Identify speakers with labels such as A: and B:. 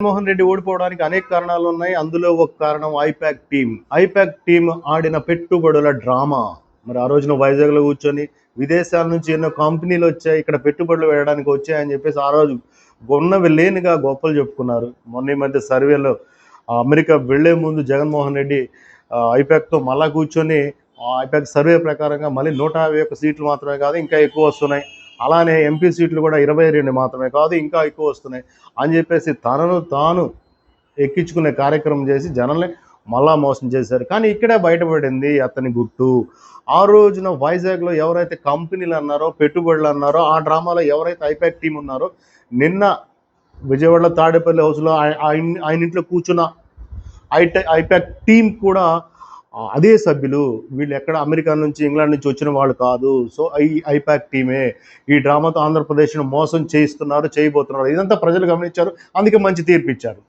A: జగన్మోహన్ రెడ్డి ఓడిపోవడానికి అనేక కారణాలు ఉన్నాయి. అందులో ఒక కారణం ఐపాక్ టీం ఐపాక్ టీం ఆడిన పెట్టుబడుల డ్రామా. మరి ఆ రోజున వైజాగ్లో కూర్చొని విదేశాల నుంచి ఎన్నో కంపెనీలు వచ్చాయి. ఇక్కడ పెట్టుబడులు వేయడానికి వచ్చాయని చెప్పేసి ఆ రోజు ఉన్నవి లేనిగా గొప్పలు చెప్పుకున్నారు. మొన్న ఈ మధ్య సర్వేలో అమెరికా వెళ్ళే ముందు జగన్మోహన్ రెడ్డి ఐపాక్తో మళ్ళా కూర్చొని ఐపాక్ సర్వే ప్రకారంగా మళ్ళీ నూట యాభై ఒక్క సీట్లు మాత్రమే కాదు ఇంకా ఎక్కువ వస్తున్నాయి. అలానే ఎంపీ సీట్లు కూడా ఇరవై రెండు మాత్రమే కాదు ఇంకా ఎక్కువ వస్తున్నాయి. అని చెప్పేసి తనను తాను ఎక్కించుకునే కార్యక్రమం చేసి జనాల్ని మళ్ళా మోసం చేశారు. కానీ ఇక్కడే బయటపడింది అతని గుట్టు. ఆ రోజున వైజాగ్లో ఎవరైతే కంపెనీలు అన్నారో పెట్టుబడులు అన్నారో ఆ డ్రామాలో ఎవరైతే ఐపాక్ టీం ఉన్నారో నిన్న విజయవాడలో తాడేపల్లి హౌస్లో ఆయన ఆయన ఇంట్లో కూర్చున్న ఐట ఐపాక్ టీం కూడా అదే సభ్యులు వీళ్ళు ఎక్కడ అమెరికా నుంచి ఇంగ్లాండ్ నుంచి వచ్చిన వాళ్ళు కాదు. సో ఐ ఐపాక్ టీమే ఈ డ్రామాతో ఆంధ్రప్రదేశ్ను మోసం చేయిస్తున్నారు చేయబోతున్నారు. ఇదంతా ప్రజలు గమనించారు. అందుకే మంచి తీర్పు ఇచ్చారు